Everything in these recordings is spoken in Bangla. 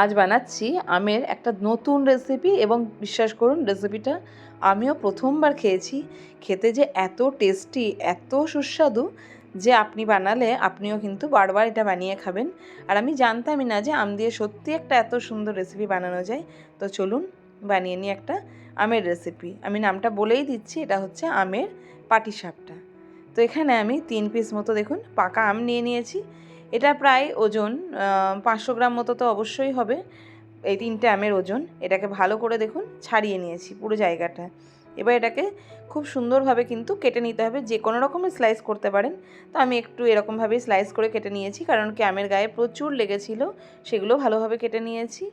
আজ বানাচ্ছি আমের একটা নতুন রেসিপি এবং বিশ্বাস করুন রেসিপিটা আমিও প্রথমবার খেয়েছি। খেতে যে এত টেস্টি এত সুস্বাদু যে আপনি বানালে আপনিও কিন্তু বারবার এটা বানিয়ে খাবেন। আর আমি জানতামই না যে আম দিয়ে সত্যি একটা এত সুন্দর রেসিপি বানানো যায়। তো চলুন বানিয়ে নিই একটা আমের রেসিপি আমি নামটা বলেই দিচ্ছি, এটা হচ্ছে আমের পাটিসাপটা। তো এখানে আমি তিন পিস মতো দেখুন, পাকা আম নিয়ে নিয়েছি। এটা প্রায় ওজন পাঁচশো গ্রাম মতো তো অবশ্যই হবে। এই তিনটে আমের ওজন। এটাকে ভালো করে দেখুন, ছাড়িয়ে নিয়েছি পুরো জায়গাটা। এবার এটাকে খুব সুন্দরভাবে কিন্তু কেটে নিতে হবে। যে কোনো রকমের স্লাইস করতে পারেন। তো আমি একটু এরকমভাবেই স্লাইস করে কেটে নিয়েছি, কারণ কি আমের গায়ে প্রচুর লেগেছিল, সেগুলো ভালোভাবে কেটে নিয়েছি।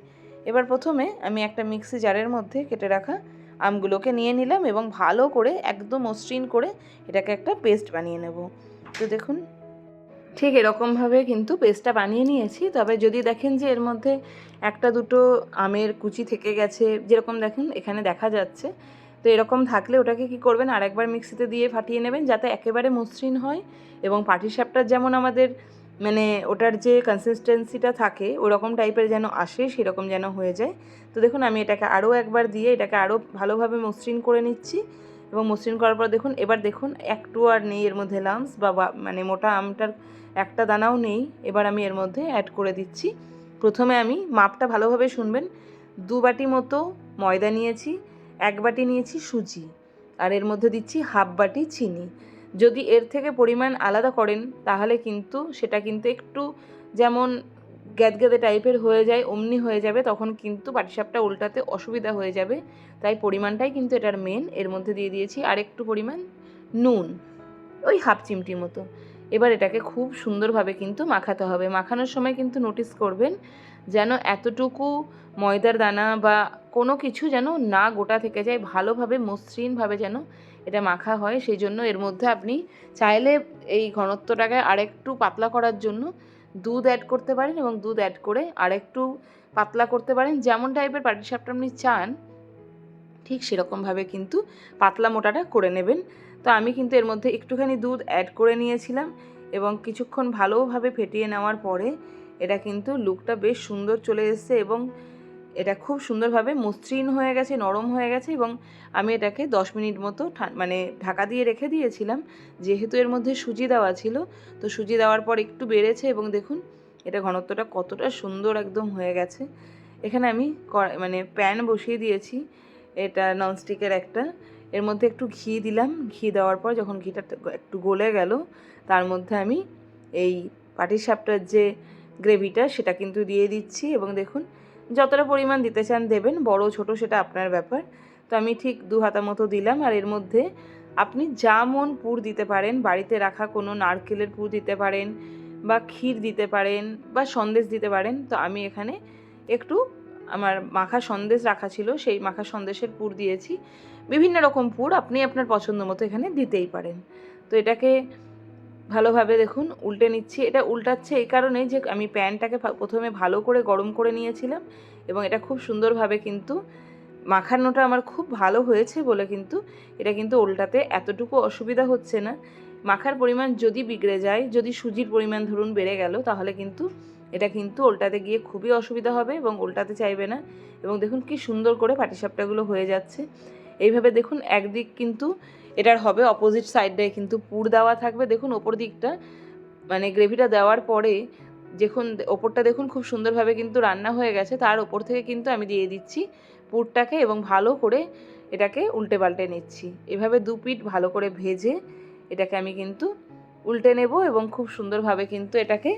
এবার প্রথমে আমি একটা মিক্সি জারের মধ্যে কেটে রাখা আমগুলোকে নিয়ে নিলাম এবং ভালো করে, একদম মসৃণ করে এটাকে একটা পেস্ট বানিয়ে নেব। তো দেখুন ঠিক এরকমভাবে কিন্তু পেস্টটা বানিয়ে নিয়েছি। তবে যদি দেখেন যে এর মধ্যে একটা দুটো আমের কুচি থেকে গেছে, যেরকম দেখেন এখানে দেখা যাচ্ছে। তো এরকম থাকলে ওটাকে কি করবেন? আরেকবার মিক্সিতে দিয়ে ফাটিয়ে নেবেন যাতে একেবারে মসৃণ হয় এবং পাটিসাপটার যেমন আমাদের মানে ওটার যে কনসিস্টেন্সিটা থাকে, ওরকম টাইপের যেন আসে, সেরকম যেন হয়ে যায়। তো দেখুন, আমি এটাকে আরও একবার দিয়ে এটাকে আরও ভালোভাবে মসৃণ করে নিচ্ছি। এবং মসৃণ করার পর দেখুন, এবার দেখুন একটু আর নেই এর মধ্যে লামস বা মানে মোটা আমটার একটা দানাও নেই। এবার আমি এর মধ্যে অ্যাড করে দিচ্ছি। প্রথমে আমি মাপটা ভালোভাবে শুনবেন। দু বাটি মতো ময়দা নিয়েছি, এক বাটি নিয়েছি সুজি, আর এর মধ্যে দিচ্ছি হাফ বাটি চিনি। যদি এর থেকে পরিমাণ আলাদা করেন, তাহলে কিন্তু সেটা কিন্তু একটু যেমন গ্যাদগ্যাদে টাইপের হয়ে যায়, অমনি হয়ে যাবে, তখন কিন্তু পাটিসাপটা উল্টাতে অসুবিধা হয়ে যাবে। তাই পরিমাণটাই কিন্তু এটার মেন এর মধ্যে দিয়ে দিয়েছি আর একটু পরিমাণ নুন, ওই হাফ চিমটি মতো। এবার এটাকে খুব সুন্দরভাবে কিন্তু মাখাতে হবে। মাখানোর সময় কিন্তু নোটিস করবেন যেন এতটুকু ময়দার দানা বা কোনো কিছু যেন না গোটা থেকে যায়, ভালোভাবে মসৃণভাবে যেন এটা মাখা হয়। সেই জন্য এর মধ্যে আপনি চাইলে এই ঘনত্বটাকে আরেকটু পাতলা করার জন্য দুধ অ্যাড করতে পারেন এবং দুধ অ্যাড করে আরেকটু পাতলা করতে পারেন। যেমন টাইপের পাটিসাপটা আপনি চান, ঠিক সেরকমভাবে কিন্তু পাতলা মোটাটা করে নেবেন। তো আমি কিন্তু এর মধ্যে একটুখানি দুধ অ্যাড করে নিয়েছিলাম এবং কিছুক্ষণ ভালোভাবে ফেটিয়ে নেওয়ার পরে এটা কিন্তু লুকটা বেশ সুন্দর চলে এসছে এবং এটা খুব সুন্দরভাবে মসৃণ হয়ে গেছে, নরম হয়ে গেছে এবং আমি এটাকে দশ মিনিট মতো মানে ঢাকা দিয়ে রেখে দিয়েছিলাম। যেহেতু এর মধ্যে সুজি দেওয়া ছিল, তো সুজি দেওয়ার পর একটু বেড়েছে এবং দেখুন, এটা ঘনত্বটা কতটা সুন্দর একদম হয়ে গেছে। এখানে আমি মানে প্যান বসিয়ে দিয়েছি, এটা ননস্টিকের একটা। এর মধ্যে একটু ঘি দিলাম, ঘি দেওয়ার পর যখন ঘিটা একটু গলে গেল, তার মধ্যে আমি এই পাটিসাপটার যে গ্রেভিটা সেটা কিন্তু দিয়ে দিচ্ছি এবং দেখুন যতটা পরিমাণ দিতে চান দেবেন, বড় ছোট সেটা আপনার ব্যাপার। তো আমি ঠিক দু হাতা মতো দিলাম, আর এর মধ্যে আপনি যা মন পুর দিতে পারেন, বাড়িতে রাখা কোনো নারকেলের পুর দিতে পারেন, বা ক্ষীর দিতে পারেন, বা সন্দেশ দিতে পারেন, তো আমি এখানে একটু আমার মাখা সন্দেশ রাখা ছিল, সেই মাখা সন্দেশের পুর দিয়েছি। বিভিন্ন রকম পুর আপনি আপনার পছন্দ মতো এখানে দিতেই পারেন। তো এটাকে ভালোভাবে দেখুন, উল্টে নিচ্ছি। এটা উল্টাচ্ছে এই কারণে যে আমি প্যানটাকে প্রথমে ভালো করে গরম করে নিয়েছিলাম এবং এটা খুব সুন্দরভাবে কিন্তু মাখানোটা আমার খুব ভালো হয়েছে বলে কিন্তু এটা কিন্তু উল্টাতে এতটুকু অসুবিধা হচ্ছে না। মাখার পরিমাণ যদি বিগড়ে যায়, যদি সুজির পরিমাণ ধরুন বেড়ে গেল, তাহলে কিন্তু এটা কিন্তু উল্টাতে গিয়ে খুবই অসুবিধা হবে এবং উল্টাতে চাইবে না। এবং দেখুন কি সুন্দর করে পাটিসাপটাগুলো হয়ে যাচ্ছে। এইভাবে দেখুন একদিক কিন্তু এটার হবে অপোজিট সাইডটায় কিন্তু পুর দেওয়া থাকবে। দেখুন, ওপর দিকটা মানে গ্রেভিটা দেওয়ার পরে যখন ওপরটা দেখুন খুব সুন্দরভাবে কিন্তু রান্না হয়ে গেছে, তার ওপর থেকে কিন্তু আমি দিয়ে দিচ্ছি পুরটাকে এবং ভালো করে এটাকে উল্টে পাল্টে নিচ্ছি। এভাবে দু পিঠ ভালো করে ভেজে এটাকে আমি কিন্তু উল্টে নেব এবং খুব সুন্দরভাবে কিন্তু এটাকে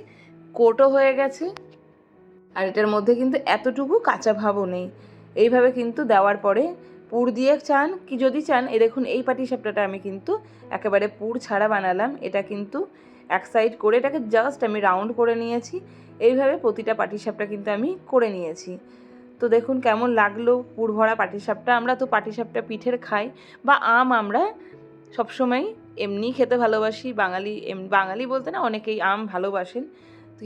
কোটও হয়ে গেছে। আর এটার মধ্যে কিন্তু এতটুকু কাঁচা ভাবও নেই। এইভাবে কিন্তু দেওয়ার পরে পুর দিয়ে চান, কি যদি চান, এ দেখুন এই পাটিসাপটাটা আমি কিন্তু একেবারে পুর ছাড়া বানালাম। এটা কিন্তু এক সাইড করে, এটাকে জাস্ট আমি রাউন্ড করে নিয়েছি। এইভাবে প্রতিটা পাটিসাপটা কিন্তু আমি করে নিয়েছি। তো দেখুন কেমন লাগল পুর ভরা পাটিসাপটা আমরা তো পাটিসাপটা পিঠের খাই বা আম আমরা সবসময় এমনি খেতে ভালোবাসি। বাঙালি বাঙালি বলতে না অনেকেই আম ভালোবাসেন।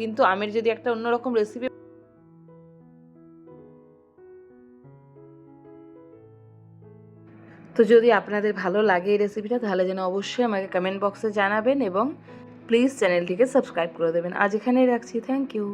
কিন্তু আমের যদি একটা অন্যরকম রেসিপি তো যদি আপনাদের ভালো লাগে এই রেসিপিটা তাহলে যেন অবশ্যই আমাকে কমেন্ট বক্সে জানাবেন এবং প্লিজ চ্যানেলটিকে সাবস্ক্রাইব করে দেবেন। আজ এখানেই রাখছি। Thank you